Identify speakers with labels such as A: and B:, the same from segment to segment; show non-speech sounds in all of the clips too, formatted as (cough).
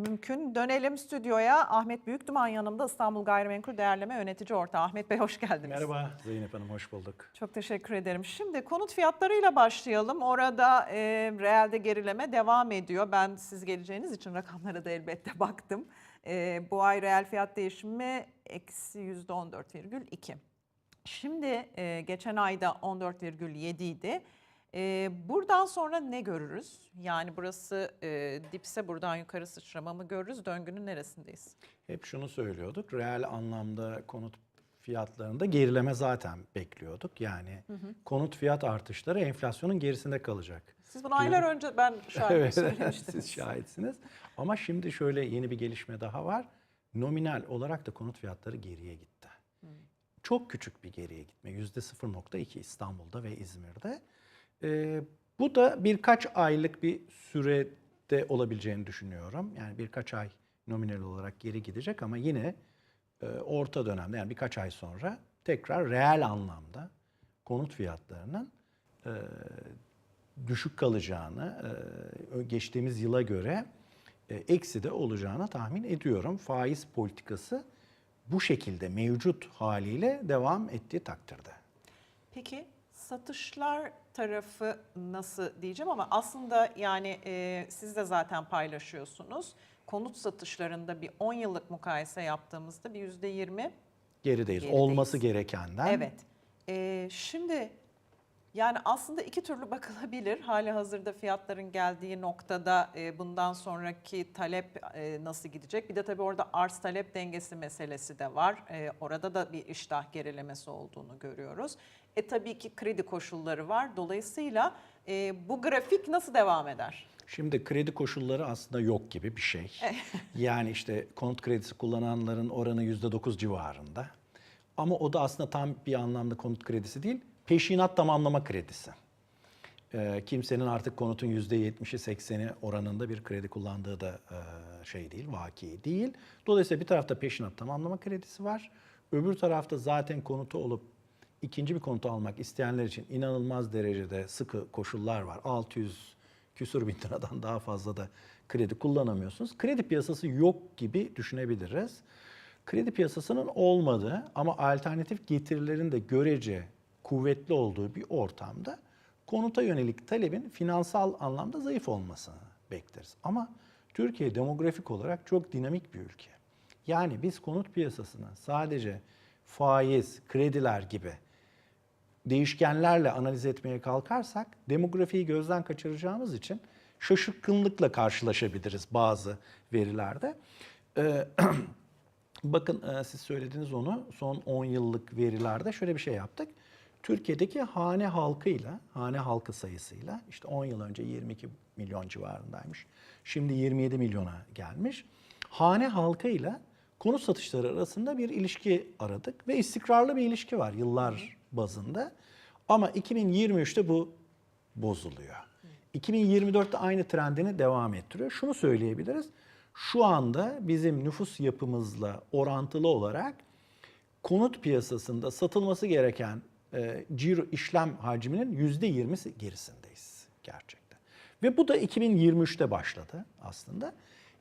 A: Mümkün. Dönelim stüdyoya. Ahmet Büyükduman yanımda İstanbul Gayrimenkul Değerleme Yönetici Ortağı. Ahmet Bey hoş geldiniz.
B: Merhaba Zeynep Hanım, hoş bulduk.
A: Çok teşekkür ederim. Şimdi konut fiyatlarıyla başlayalım. Orada e, reelde gerileme devam ediyor. Ben siz geleceğiniz için rakamlara da elbette (laughs) baktım. E, bu ay reel fiyat değişimi eksi %14,2. Şimdi e, geçen ayda 14,7 idi. E, buradan sonra ne görürüz? Yani burası e, dipse buradan yukarı sıçrama mı görürüz? Döngünün neresindeyiz?
B: Hep şunu söylüyorduk, reel anlamda konut fiyatlarında gerileme zaten bekliyorduk. Yani konut fiyat artışları enflasyonun gerisinde kalacak.
A: Siz bunu aylar önce ben şahit
B: Evet, (laughs)
A: söylemiştiniz.
B: siz şahitsiniz. Ama şimdi şöyle yeni bir gelişme daha var. Nominal olarak da konut fiyatları geriye gitti. Çok küçük bir geriye gitme. Yüzde 0.2 İstanbul'da ve İzmir'de. Ee, bu da birkaç aylık bir sürede olabileceğini düşünüyorum. Yani birkaç ay nominal olarak geri gidecek ama yine e, orta dönemde yani birkaç ay sonra tekrar reel anlamda konut fiyatlarının e, düşük kalacağını, e, geçtiğimiz yıla göre e, eksi de olacağını tahmin ediyorum. Faiz politikası bu şekilde mevcut haliyle devam ettiği takdirde.
A: Peki satışlar tarafı nasıl diyeceğim ama aslında yani e, siz de zaten paylaşıyorsunuz. Konut satışlarında bir 10 yıllık mukayese yaptığımızda bir yüzde 20
B: Gerideyiz.
A: Gerideyiz.
B: Olması gerekenden.
A: Evet. Ee, şimdi yani aslında iki türlü bakılabilir. (laughs) Hali hazırda fiyatların geldiği noktada e, bundan sonraki talep e, nasıl gidecek? Bir de tabii orada arz talep dengesi meselesi de var. E, orada da bir iştah gerilemesi olduğunu görüyoruz. E tabii ki kredi koşulları var. Dolayısıyla e, bu grafik nasıl devam eder?
B: Şimdi kredi koşulları aslında yok gibi bir şey. (laughs) yani işte konut kredisi kullananların oranı %9 civarında. Ama o da aslında tam bir anlamda konut kredisi değil, peşinat tamamlama kredisi. Ee, kimsenin artık konutun %70'i 80'i oranında bir kredi kullandığı da e, şey değil, vaki değil. Dolayısıyla bir tarafta peşinat tamamlama kredisi var. Öbür tarafta zaten konutu olup ikinci bir konutu almak isteyenler için inanılmaz derecede sıkı koşullar var. 600 küsur bin liradan daha fazla da kredi kullanamıyorsunuz. Kredi piyasası yok gibi düşünebiliriz. Kredi piyasasının olmadığı ama alternatif getirilerin de görece kuvvetli olduğu bir ortamda konuta yönelik talebin finansal anlamda zayıf olmasını bekleriz. Ama Türkiye demografik olarak çok dinamik bir ülke. Yani biz konut piyasasını sadece faiz, krediler gibi değişkenlerle analiz etmeye kalkarsak demografiyi gözden kaçıracağımız için şaşırkınlıkla karşılaşabiliriz bazı verilerde. Ee, (clears throat) bakın e, siz söylediniz onu son 10 yıllık verilerde şöyle bir şey yaptık. Türkiye'deki hane halkıyla, hane halkı sayısıyla işte 10 yıl önce 22 milyon civarındaymış. Şimdi 27 milyona gelmiş. Hane halkıyla konut satışları arasında bir ilişki aradık ve istikrarlı bir ilişki var yıllar bazında. Ama 2023'te bu bozuluyor. 2024'te aynı trendini devam ettiriyor. Şunu söyleyebiliriz. Şu anda bizim nüfus yapımızla orantılı olarak konut piyasasında satılması gereken e, ciro işlem hacminin %20'si gerisindeyiz gerçekten. Ve bu da 2023'te başladı aslında.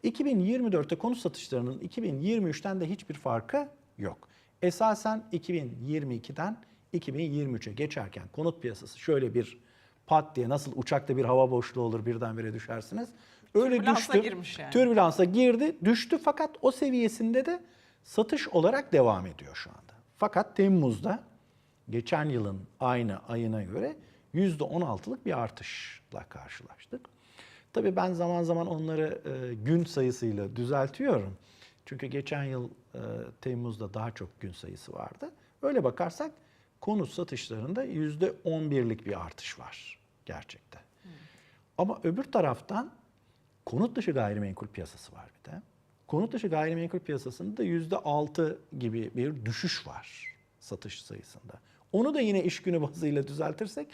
B: 2024'te konut satışlarının 2023'ten de hiçbir farkı yok. Esasen 2022'den 2023'e geçerken konut piyasası şöyle bir pat diye nasıl uçakta bir hava boşluğu olur birdenbire düşersiniz. Öyle
A: Türbülansa
B: düştü.
A: girmiş yani.
B: Türbülansa girdi, düştü fakat o seviyesinde de satış olarak devam ediyor şu anda. Fakat Temmuz'da geçen yılın aynı ayına göre %16'lık bir artışla karşılaştık. Tabii ben zaman zaman onları e, gün sayısıyla düzeltiyorum. Çünkü geçen yıl e, Temmuz'da daha çok gün sayısı vardı. Öyle bakarsak konut satışlarında %11'lik bir artış var gerçekten. Ama öbür taraftan konut dışı gayrimenkul piyasası var bir de. Konut dışı gayrimenkul piyasasında %6 gibi bir düşüş var satış sayısında. Onu da yine iş günü bazıyla düzeltirsek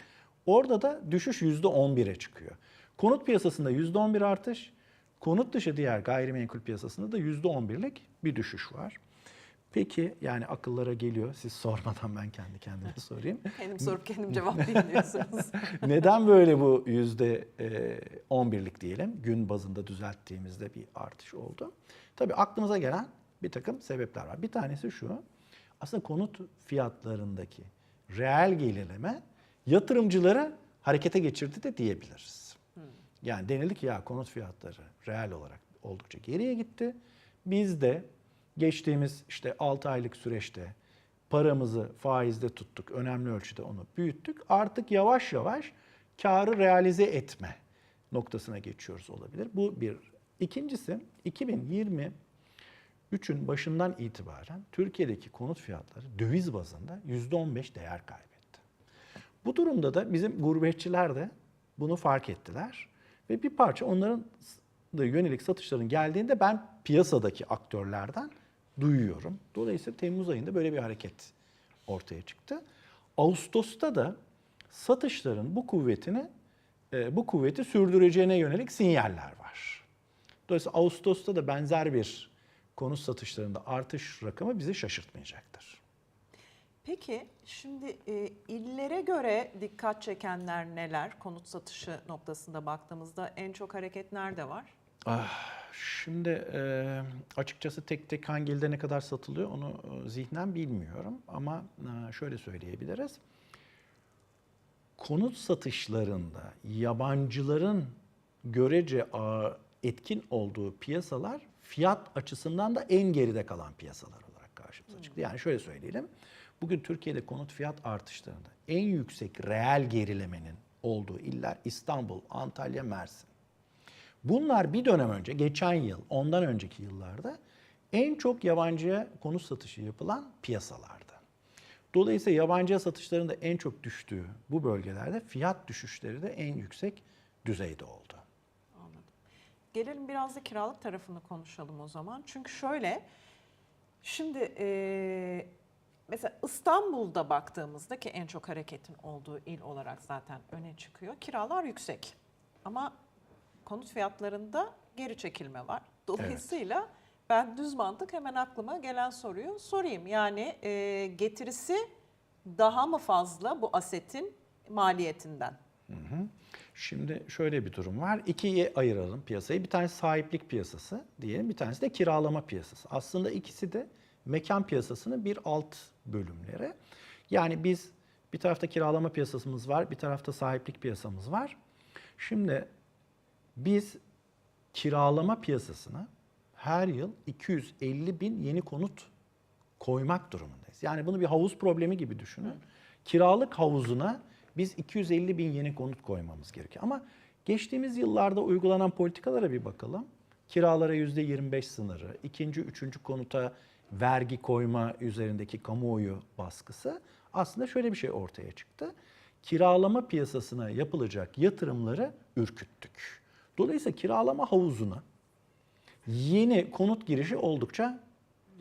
B: orada da düşüş %11'e çıkıyor. Konut piyasasında %11 artış, konut dışı diğer gayrimenkul piyasasında da %11'lik bir düşüş var. Peki yani akıllara geliyor. Siz sormadan ben kendi kendime (laughs) sorayım.
A: Kendim sorup kendim cevaplayayım diyorsunuz. (laughs)
B: Neden böyle bu yüzde e, 11'lik diyelim gün bazında düzelttiğimizde bir artış oldu? Tabii aklımıza gelen bir takım sebepler var. Bir tanesi şu. Aslında konut fiyatlarındaki reel gerileme yatırımcıları harekete geçirdi de diyebiliriz. Yani denildi ki ya konut fiyatları reel olarak oldukça geriye gitti. Biz de geçtiğimiz işte 6 aylık süreçte paramızı faizde tuttuk. Önemli ölçüde onu büyüttük. Artık yavaş yavaş karı realize etme noktasına geçiyoruz olabilir. Bu bir. İkincisi 2023'ün başından itibaren Türkiye'deki konut fiyatları döviz bazında %15 değer kaybetti. Bu durumda da bizim gurbetçiler de bunu fark ettiler. Ve bir parça onların da yönelik satışların geldiğinde ben piyasadaki aktörlerden duyuyorum. Dolayısıyla Temmuz ayında böyle bir hareket ortaya çıktı. Ağustos'ta da satışların bu kuvvetini e, bu kuvveti sürdüreceğine yönelik sinyaller var. Dolayısıyla Ağustos'ta da benzer bir konut satışlarında artış rakamı bizi şaşırtmayacaktır.
A: Peki şimdi e, illere göre dikkat çekenler neler? Konut satışı noktasında baktığımızda en çok hareket nerede var?
B: Ah, şimdi e, açıkçası tek tek hangi ilde ne kadar satılıyor onu e, zihnen bilmiyorum ama e, şöyle söyleyebiliriz. Konut satışlarında yabancıların görece etkin olduğu piyasalar fiyat açısından da en geride kalan piyasalar olarak karşımıza çıktı. Yani şöyle söyleyelim. Bugün Türkiye'de konut fiyat artışlarında en yüksek reel gerilemenin olduğu iller İstanbul, Antalya, Mersin. Bunlar bir dönem önce, geçen yıl, ondan önceki yıllarda en çok yabancıya konut satışı yapılan piyasalardı. Dolayısıyla yabancıya satışların da en çok düştüğü bu bölgelerde fiyat düşüşleri de en yüksek düzeyde oldu.
A: Gelelim biraz da kiralık tarafını konuşalım o zaman. Çünkü şöyle, şimdi e, mesela İstanbul'da baktığımızda ki en çok hareketin olduğu il olarak zaten öne çıkıyor. Kiralar yüksek ama konut fiyatlarında geri çekilme var. Dolayısıyla ben düz mantık hemen aklıma gelen soruyu sorayım. Yani e, getirisi daha mı fazla bu asetin maliyetinden?
B: Şimdi şöyle bir durum var. İkiye ayıralım piyasayı. Bir tanesi sahiplik piyasası diyelim, bir tanesi de kiralama piyasası. Aslında ikisi de mekan piyasasının bir alt bölümleri. Yani biz bir tarafta kiralama piyasasımız var, bir tarafta sahiplik piyasamız var. Şimdi biz kiralama piyasasına her yıl 250 bin yeni konut koymak durumundayız. Yani bunu bir havuz problemi gibi düşünün. Kiralık havuzuna biz 250 bin yeni konut koymamız gerekiyor. Ama geçtiğimiz yıllarda uygulanan politikalara bir bakalım. Kiralara %25 sınırı, ikinci, üçüncü konuta vergi koyma üzerindeki kamuoyu baskısı aslında şöyle bir şey ortaya çıktı. Kiralama piyasasına yapılacak yatırımları ürküttük. Dolayısıyla kiralama havuzuna yeni konut girişi oldukça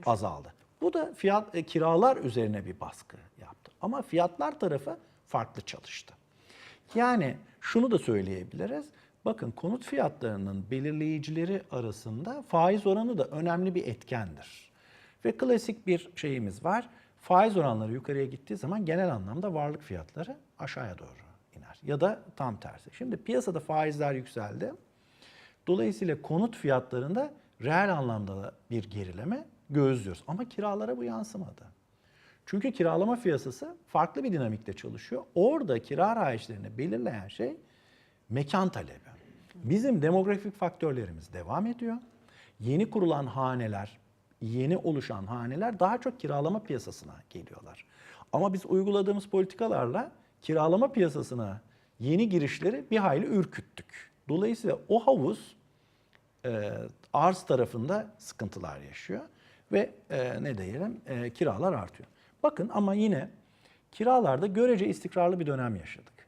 B: azaldı. Bu da fiyat e, kiralar üzerine bir baskı yaptı. Ama fiyatlar tarafı farklı çalıştı. Yani şunu da söyleyebiliriz. Bakın konut fiyatlarının belirleyicileri arasında faiz oranı da önemli bir etkendir. Ve klasik bir şeyimiz var. Faiz oranları yukarıya gittiği zaman genel anlamda varlık fiyatları aşağıya doğru iner. Ya da tam tersi. Şimdi piyasada faizler yükseldi. Dolayısıyla konut fiyatlarında reel anlamda da bir gerileme gözlüyoruz. Ama kiralara bu yansımadı. Çünkü kiralama piyasası farklı bir dinamikte çalışıyor. Orada kira rayişlerini belirleyen şey mekan talebi. Bizim demografik faktörlerimiz devam ediyor. Yeni kurulan haneler, yeni oluşan haneler daha çok kiralama piyasasına geliyorlar. Ama biz uyguladığımız politikalarla kiralama piyasasına yeni girişleri bir hayli ürküttük. Dolayısıyla o havuz e, arz tarafında sıkıntılar yaşıyor ve e, ne diyelim e, kiralar artıyor. Bakın ama yine kiralarda görece istikrarlı bir dönem yaşadık.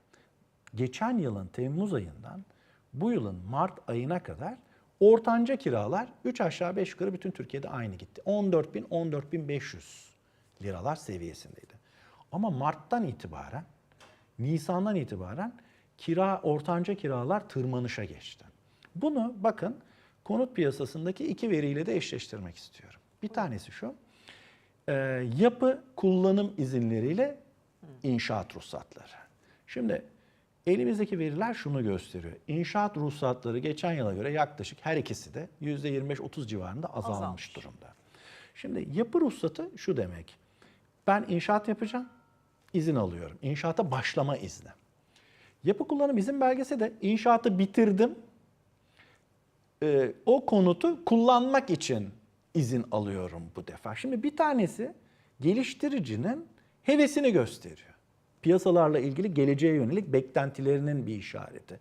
B: Geçen yılın Temmuz ayından bu yılın Mart ayına kadar ortanca kiralar 3 aşağı 5 yukarı bütün Türkiye'de aynı gitti. 14 bin 14 bin 500 liralar seviyesindeydi. Ama Mart'tan itibaren, Nisan'dan itibaren kira ortanca kiralar tırmanışa geçti. Bunu bakın konut piyasasındaki iki veriyle de eşleştirmek istiyorum. Bir tanesi şu. Ee, yapı kullanım izinleriyle inşaat ruhsatları. Şimdi elimizdeki veriler şunu gösteriyor. İnşaat ruhsatları geçen yıla göre yaklaşık her ikisi de %25-30 civarında azalmış,
A: Azalmış.
B: durumda. Şimdi yapı ruhsatı şu demek. Ben inşaat yapacağım, izin alıyorum. İnşaata başlama izni. Yapı kullanım izin belgesi de inşaatı bitirdim, e, o konutu kullanmak için izin alıyorum bu defa. Şimdi bir tanesi geliştiricinin hevesini gösteriyor. Piyasalarla ilgili geleceğe yönelik beklentilerinin bir işareti.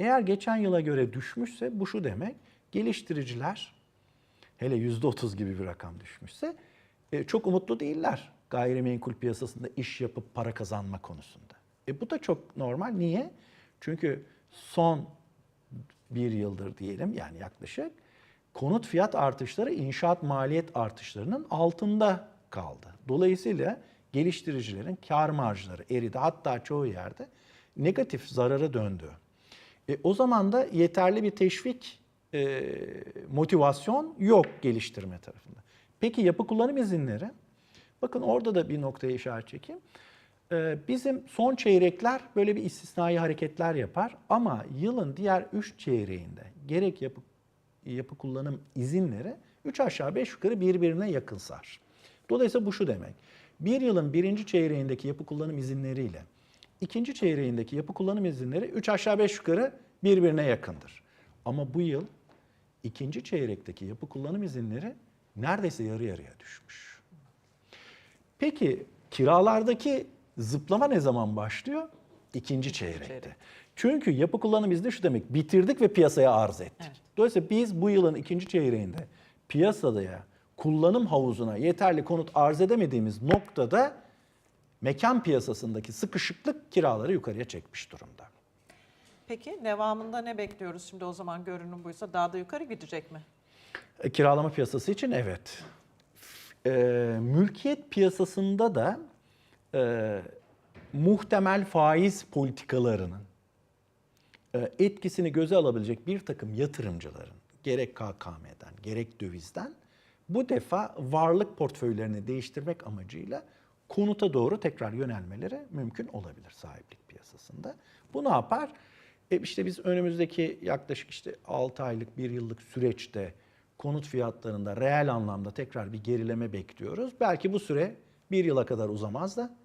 B: Eğer geçen yıla göre düşmüşse bu şu demek. Geliştiriciler hele %30 gibi bir rakam düşmüşse e, çok umutlu değiller gayrimenkul piyasasında iş yapıp para kazanma konusunda. E bu da çok normal. Niye? Çünkü son bir yıldır diyelim yani yaklaşık konut fiyat artışları inşaat maliyet artışlarının altında kaldı. Dolayısıyla geliştiricilerin kar marjları eridi. Hatta çoğu yerde negatif zarara döndü. E, o zaman da yeterli bir teşvik, e, motivasyon yok geliştirme tarafında. Peki yapı kullanım izinleri? Bakın orada da bir noktaya işaret çekeyim. Ee, Bizim son çeyrekler böyle bir istisnai hareketler yapar ama yılın diğer 3 çeyreğinde gerek yapı, yapı kullanım izinleri 3 aşağı 5 yukarı birbirine yakınsar. Dolayısıyla bu şu demek. Bir yılın birinci çeyreğindeki yapı kullanım izinleriyle ikinci çeyreğindeki yapı kullanım izinleri 3 aşağı 5 yukarı birbirine yakındır. Ama bu yıl ikinci çeyrekteki yapı kullanım izinleri neredeyse yarı yarıya düşmüş. Peki kiralardaki zıplama ne zaman başlıyor? İkinci çeyrekte. Çünkü yapı kullanım izni şu demek, bitirdik ve piyasaya arz ettik.
A: Evet.
B: Dolayısıyla biz bu yılın ikinci çeyreğinde piyasada kullanım havuzuna yeterli konut arz edemediğimiz noktada mekan piyasasındaki sıkışıklık kiraları yukarıya çekmiş durumda.
A: Peki devamında ne bekliyoruz şimdi o zaman görünüm buysa daha da yukarı gidecek mi?
B: E, Kiralama piyasası için evet. E, mülkiyet piyasasında da e, muhtemel faiz politikalarının etkisini göze alabilecek bir takım yatırımcıların gerek KKM'den gerek dövizden bu defa varlık portföylerini değiştirmek amacıyla konuta doğru tekrar yönelmeleri mümkün olabilir sahiplik piyasasında. Bu ne yapar? E işte biz önümüzdeki yaklaşık işte 6 aylık, 1 yıllık süreçte konut fiyatlarında reel anlamda tekrar bir gerileme bekliyoruz. Belki bu süre bir yıla kadar uzamaz da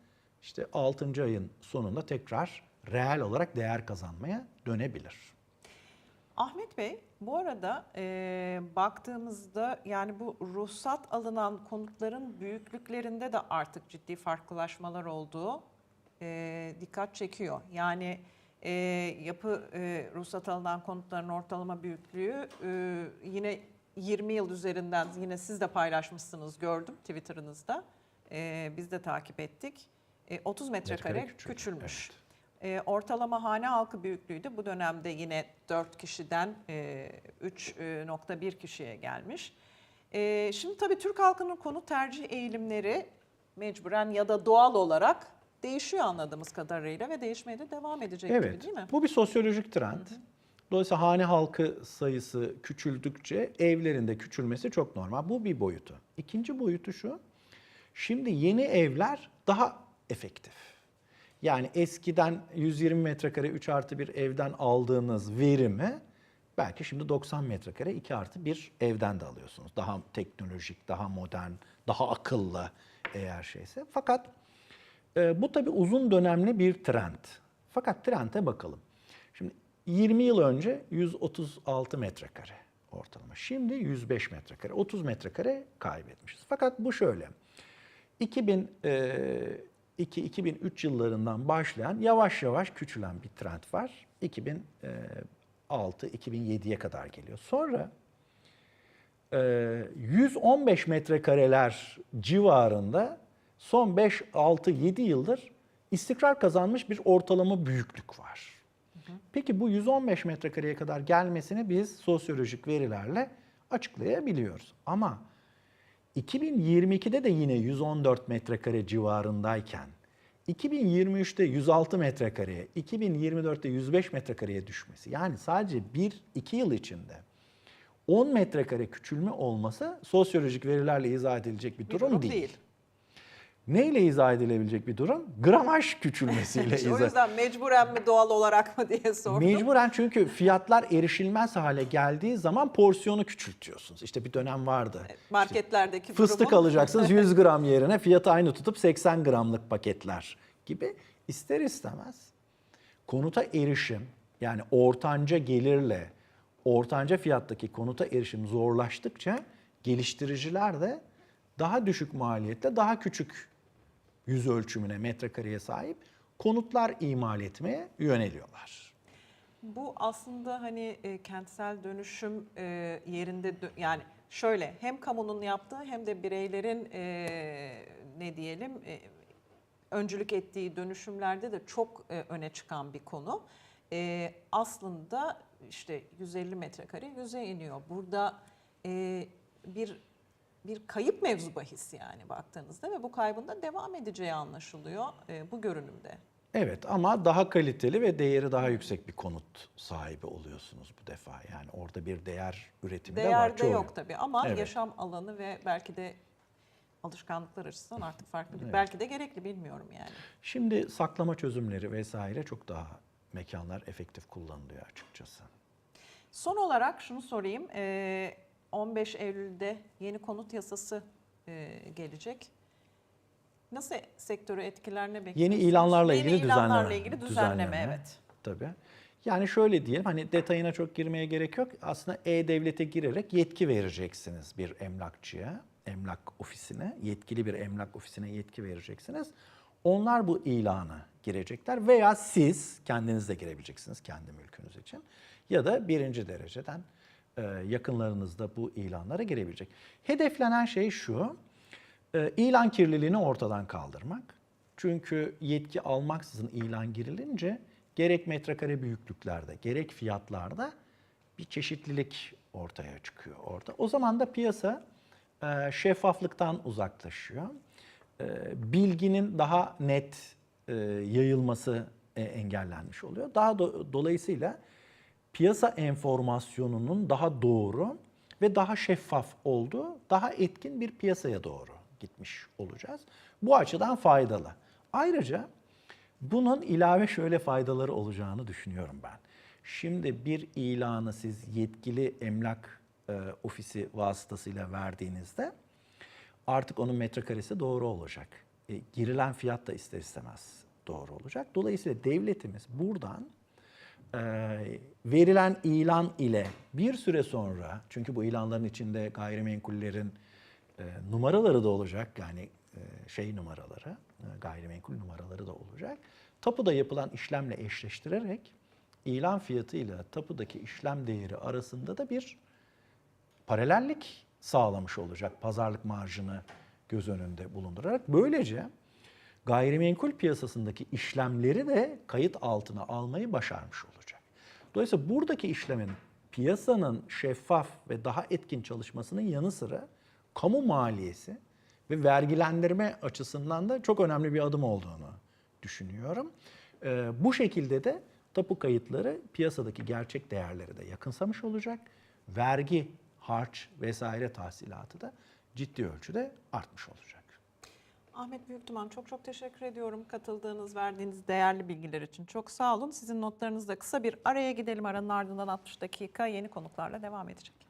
B: işte 6. ayın sonunda tekrar reel olarak değer kazanmaya dönebilir.
A: Ahmet Bey, bu arada e, baktığımızda yani bu ruhsat alınan konutların büyüklüklerinde de artık ciddi farklılaşmalar olduğu e, dikkat çekiyor. Yani e, yapı e, ruhsat alınan konutların ortalama büyüklüğü e, yine 20 yıl üzerinden yine siz de paylaşmışsınız gördüm Twitter'ınızda. E, biz de takip ettik. E, 30 metrekare
B: Metrekare
A: küçülmüş.
B: evet.
A: E, ortalama hane halkı büyüklüğü de bu dönemde yine 4 kişiden e, 3.1 kişiye gelmiş. E, şimdi tabii Türk halkının konut tercih eğilimleri mecburen ya da doğal olarak değişiyor anladığımız kadarıyla ve değişmeye de devam edecek gibi
B: Evet.
A: değil mi?
B: Bu bir sosyolojik trend. Dolayısıyla hane halkı sayısı küçüldükçe evlerinde küçülmesi çok normal. Bu bir boyutu. İkinci boyutu şu. Şimdi yeni evler daha efektif. Yani eskiden 120 metrekare 3 artı bir evden aldığınız verimi belki şimdi 90 metrekare 2 artı bir evden de alıyorsunuz. Daha teknolojik, daha modern, daha akıllı eğer şeyse. Fakat e, bu tabii uzun dönemli bir trend. Fakat trende bakalım. Şimdi 20 yıl önce 136 metrekare ortalama. Şimdi 105 metrekare. 30 metrekare kaybetmişiz. Fakat bu şöyle. 2002-2003 yıllarından başlayan yavaş yavaş küçülen bir trend var. 2006-2007'ye kadar geliyor. Sonra e, 115 metrekareler civarında son 5, 6, 7 yıldır istikrar kazanmış bir ortalama büyüklük var. Peki bu 115 metrekareye kadar gelmesini biz sosyolojik verilerle açıklayabiliyoruz. Ama 2022'de de yine 114 metrekare civarındayken 2023'te 106 metrekareye, 2024'te 105 metrekareye düşmesi yani sadece 1-2 yıl içinde 10 metrekare küçülme olması sosyolojik verilerle izah edilecek bir
A: Bir
B: durum,
A: durum
B: değil.
A: değil.
B: Neyle izah edilebilecek bir durum? Gramaj küçülmesiyle (laughs)
A: o
B: izah.
A: yüzden mecburen mi doğal olarak mı diye sordum.
B: Mecburen çünkü fiyatlar erişilmez hale geldiği zaman porsiyonu küçültüyorsunuz. İşte bir dönem vardı.
A: Marketlerdeki
B: Fıstık
A: durumun-
B: alacaksınız 100 (laughs) gram yerine fiyatı aynı tutup 80 gramlık paketler gibi ister istemez konuta erişim yani ortanca gelirle ortanca fiyattaki konuta erişim zorlaştıkça geliştiriciler de daha düşük maliyetle daha küçük yüz ölçümüne metrekareye sahip konutlar imal etmeye yöneliyorlar.
A: Bu aslında hani e, kentsel dönüşüm e, yerinde yani şöyle hem kamunun yaptığı hem de bireylerin e, ne diyelim e, öncülük ettiği dönüşümlerde de çok e, öne çıkan bir konu. E, aslında işte 150 metrekare 100'e iniyor. Burada e, bir bir kayıp mevzu bahis yani baktığınızda ve bu kaybın da devam edeceği anlaşılıyor e, bu görünümde.
B: Evet ama daha kaliteli ve değeri daha yüksek bir konut sahibi oluyorsunuz bu defa. Yani orada bir değer üretimi de var.
A: Değer de yok tabii ama
B: Evet.
A: yaşam alanı ve belki de alışkanlıklar açısından artık farklı bir, belki de gerekli bilmiyorum yani.
B: Şimdi saklama çözümleri vesaire çok daha mekanlar efektif kullanılıyor açıkçası.
A: Son olarak şunu sorayım. Ee, 15 Eylül'de yeni konut yasası e, gelecek. Nasıl sektörü etkiler ne bekliyorsunuz?
B: Yeni ilanlarla
A: Yeni
B: ilgili
A: ilanlarla
B: düzenleme.
A: ilgili düzenleme, evet.
B: Tabii. Yani şöyle diyelim hani detayına çok girmeye gerek yok. Aslında E-Devlet'e girerek yetki vereceksiniz bir emlakçıya, emlak ofisine, yetkili bir emlak ofisine yetki vereceksiniz. Onlar bu ilana girecekler veya siz kendiniz de girebileceksiniz kendi mülkünüz için. Ya da birinci dereceden e, yakınlarınız da bu ilanlara girebilecek. Hedeflenen şey şu, e, ilan kirliliğini ortadan kaldırmak. Çünkü yetki almaksızın ilan girilince gerek metrekare büyüklüklerde gerek fiyatlarda bir çeşitlilik ortaya çıkıyor orada. O zaman da piyasa e, şeffaflıktan uzaklaşıyor. Bilginin daha net yayılması engellenmiş oluyor. Daha do- dolayısıyla piyasa enformasyonunun daha doğru ve daha şeffaf olduğu, daha etkin bir piyasaya doğru gitmiş olacağız. Bu açıdan faydalı. Ayrıca bunun ilave şöyle faydaları olacağını düşünüyorum ben. Şimdi bir ilanı siz yetkili emlak e, ofisi vasıtasıyla verdiğinizde artık onun metrekaresi doğru olacak. E, girilen fiyat da ister istemez doğru olacak. Dolayısıyla devletimiz buradan verilen ilan ile bir süre sonra, çünkü bu ilanların içinde gayrimenkullerin e, numaraları da olacak, yani e, şey numaraları, e, gayrimenkul numaraları da olacak. Tapuda yapılan işlemle eşleştirerek ilan fiyatıyla tapudaki işlem değeri arasında da bir paralellik sağlamış olacak pazarlık marjını göz önünde bulundurarak. Böylece gayrimenkul piyasasındaki işlemleri de kayıt altına almayı başarmış olacak. Dolayısıyla buradaki işlemin piyasanın şeffaf ve daha etkin çalışmasının yanı sıra kamu maliyesi ve vergilendirme açısından da çok önemli bir adım olduğunu düşünüyorum. Ee, bu şekilde de tapu kayıtları piyasadaki gerçek değerleri de yakınsamış olacak. Vergi, harç vesaire tahsilatı da ciddi ölçüde artmış olacak.
A: Ahmet Büyüktuman çok çok teşekkür ediyorum katıldığınız, verdiğiniz değerli bilgiler için. Çok sağ olun. Sizin notlarınızda kısa bir araya gidelim. Aranın ardından 60 dakika yeni konuklarla devam edecek.